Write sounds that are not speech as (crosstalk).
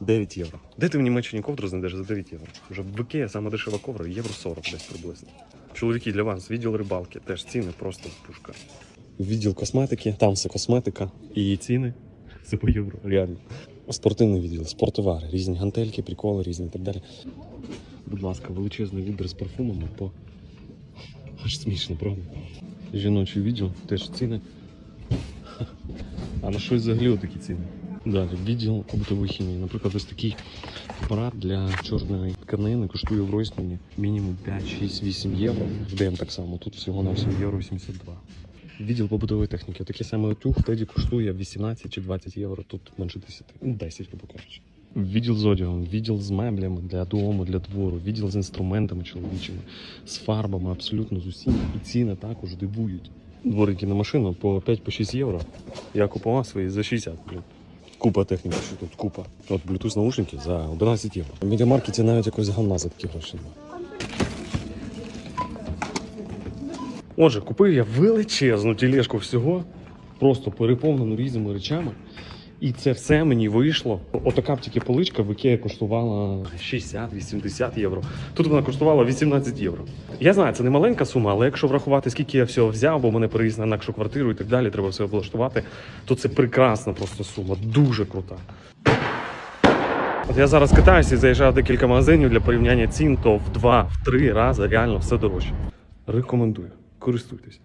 9 євро. Де ти в Німеччині ковдру знайдеш за 9 євро? Вже в Ікея саме дешева ковдра, євро 40 десь приблизно. Чоловіки для вас, відділ рибалки, теж ціни просто пушка. Відділ косметики, там все косметика і ціни. Це по євро, реально. Спортивний відділ, спортовари, різні гантельки, приколи, різні і так далі. Будь ласка, величезний вибір з парфумами по. Аж смішно, правда? Жіночий відділ, теж ціни. (laughs) А на щось взагалі такі ціни. Далі, відділ побутової хімії. Наприклад, ось такий апарат для чорної тканини коштує в Ройсмані мінімум 5, 6, 8 євро. В ДМ так само. Тут всього на всього євро 82. Відділ побутової техніки. Такий самий утюг в Теді коштує 18 чи 20 євро, тут менше 10. Ну, 10, грубо кажучи. Відділ з одягом, відділ з меблями для дому, для двору, відділ з інструментами чоловічими, з фарбами, абсолютно з усім. І ціни також дивують. Дворики на машину по 5-6 євро. Я купував свої за 60. Блін. Купа техніки, що тут купа. От Bluetooth наушники за 11 євро. В медіамаркеті навіть якось гамна за такі гроші. Отже, купив я величезну тілешку всього, просто переповнену різними речами. І це все мені вийшло. Отака б тільки поличка в Ікеї коштувала 60-80 євро. Тут вона коштувала 18 євро. Я знаю, це не маленька сума, але якщо врахувати, скільки я всього взяв, бо мене переїзд на інакшу квартиру і так далі, треба все облаштувати, то це прекрасна просто сума, дуже крута. От я зараз катаюся і заїжджаю в декілька магазинів для порівняння цін, то в два, в три рази реально все дорожче. Рекомендую, користуйтесь.